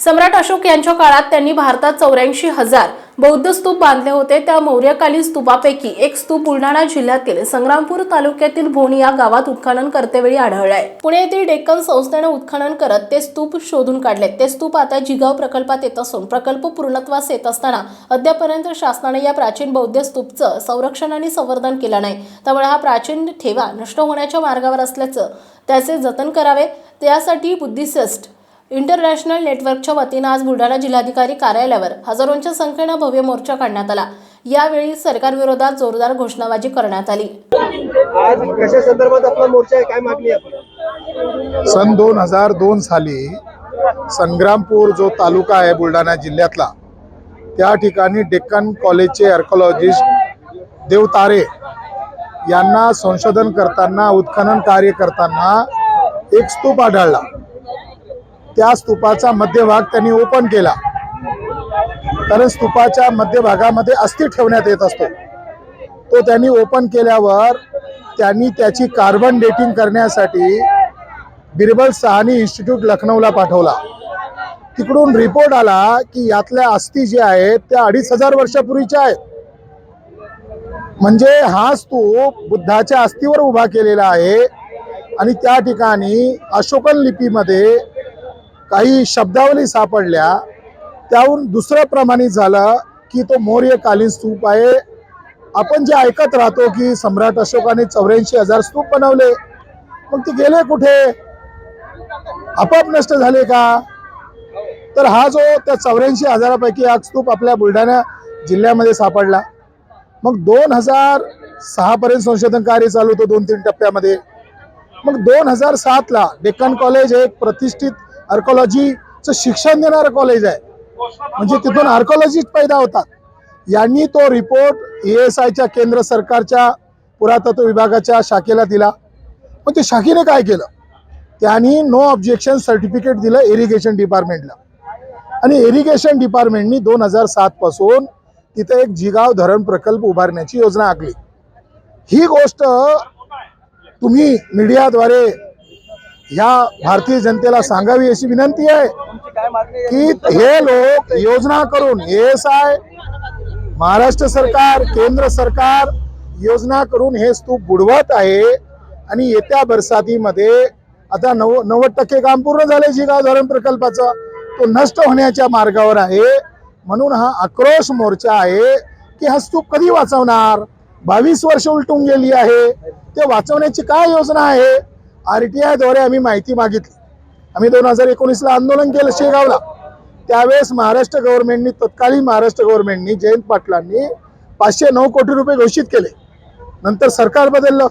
सम्राट अशोक यांच्या काळात त्यांनी भारतात चौऱ्याऐंशी हजार बौद्ध स्तूप बांधले होते. त्या मौर्यकालीन स्तूपापैकी एक स्तूप बुलढाणा जिल्ह्यातील संग्रामपूर तालुक्यातील भोणी या गावात उत्खनन करतेवेळी आढळलाय पुणे येथील डेक्कन संस्थेनं उत्खनन करत ते स्तूप शोधून काढले. ते स्तूप आता जिगाव प्रकल्पात येत असून प्रकल्प पूर्णत्वास येत असताना अद्यापर्यंत शासनाने या प्राचीन बौद्ध स्तूपचं संरक्षण आणि संवर्धन केलं नाही. त्यामुळे हा प्राचीन ठेवा नष्ट होण्याच्या मार्गावर असल्याचं त्याचे जतन करावे. त्यासाठी बुद्धिसिस्ट इंटरनॅशनल नेटवर्कच्या वतीनं आज बुलढाणा जिल्हाधिकारी कार्यालयावर हजारोंच्या संख्येनं भव्य मोर्चा काढण्यात आला. यावेळी सरकारविरोधात जोरदार घोषणाबाजी करण्यात आली. आज कशा संदर्भात आपला मोर्चा आहे? काय मागणी आहे सन दोन हजार दोन साली संग्रामपूर जो तालुका आहे बुलढाणा जिल्ह्यातला त्या ठिकाणी डेक्कन कॉलेजचे आर्कोलॉजिस्ट देव तारे यांना संशोधन करताना उत्खनन कार्य करताना एक स्तूप आढळला. त्या स्तूपाचा मध्यभाग त्यांनी ओपन केला. कारण स्तूपाच्या मध्यभागामध्ये अस्थि ठेवण्यात येत असतो. तो त्यांनी ओपन केल्यावर त्यांनी त्याची कार्बन डेटिंग करण्यासाठी बिरबल सहानी इन्स्टिट्यूट लखनौला पाठवला. तिकडून रिपोर्ट आला की यातल्या अस्थि ज्या आहेत त्या अडीच हजार वर्षापूर्वीच्या आहेत. म्हणजे हा स्तूप बुद्धाच्या अस्थीवर उभा केलेला आहे आणि त्या ठिकाणी अशोकन लिपीमध्ये काही शब्दावली सापडल्या त्याहून दुसरं प्रमाणित झालं की तो मौर्यकालीन स्तूप आहे. आपण जे ऐकत राहतो की सम्राट अशोकाने चौऱ्याऐंशी हजार स्तूप बनवले. मग ते गेले कुठे? आपोआप नष्ट झाले का? तर हा जो त्या चौऱ्याऐंशी हजारापैकी हा स्तूप आपल्या बुलढाणा जिल्ह्यामध्ये सापडला. मग दोन हजार सहा पर्यंत संशोधन कार्य चालू होतं दोन तीन टप्प्यामध्ये. मग दोन हजार सातला डेक्कन कॉलेज हे एक प्रतिष्ठित आर्कोलॉजीचं शिक्षण देणारं कॉलेज आहे. म्हणजे तिथून आर्कोलॉजिस्ट पैदा होतात. यांनी तो रिपोर्ट ए एस आयच्या केंद्र सरकारच्या पुरातत्व विभागाच्या शाखेला दिला. पण ते शाखेने काय केलं? त्यांनी नो ऑब्जेक्शन सर्टिफिकेट दिलं इरिगेशन डिपार्टमेंटला आणि इरिगेशन डिपार्टमेंटनी दोन हजार सातपासून तिथं तिथे एक जिगाव धरण प्रकल्प उभारण्याची योजना आखली. ही गोष्ट तुम्ही मीडियाद्वारे ह्या भारतीय जनतेला सांगावी अशी विनंती आहे की हे लोक योजना करून एस आय महाराष्ट्र सरकार केंद्र सरकार योजना करून हे स्तूप बुडवत आहे आणि येत्या बरसातीमध्ये आता नव नव्वद टक्के काम पूर्ण झाले जिगाव धरण प्रकल्पाचं. तो नष्ट होण्याच्या मार्गावर आहे. म्हणून हा आक्रोश मोर्चा आहे की हा स्तूप कधी वाचवणार? बावीस वर्ष उलटून गेली आहे. ते वाचवण्याची काय योजना आहे? आर टी आयद्वारे आम्ही माहिती मागितली. आम्ही दोन हजार एकोणीसला आंदोलन केलं शेगावला. त्यावेळेस महाराष्ट्र गव्हर्नमेंटनी तत्कालीन महाराष्ट्र गव्हर्नमेंटनी जयंत पाटलांनी पाचशे नऊ कोटी रुपये घोषित केले. नंतर सरकार बदललं.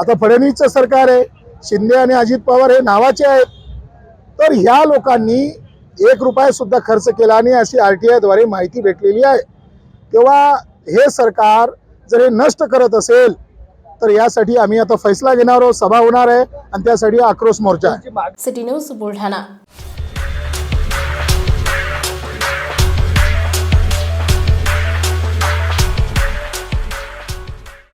आता फडणवीसचं सरकार आहे शिंदे आणि अजित पवार हे नावाचे आहेत. तर ह्या लोकांनी एक रुपया सुद्धा खर्च केला आणि अशी आर टी आयद्वारे माहिती भेटलेली आहे. तेव्हा हे सरकार जर हे नष्ट करत असेल तर यासाठी आम्ही आता फैसला घेणार आहोत. सभा होणार आहे आणि त्यासाठी आक्रोश मोर्चा आहे. City news Buldhana.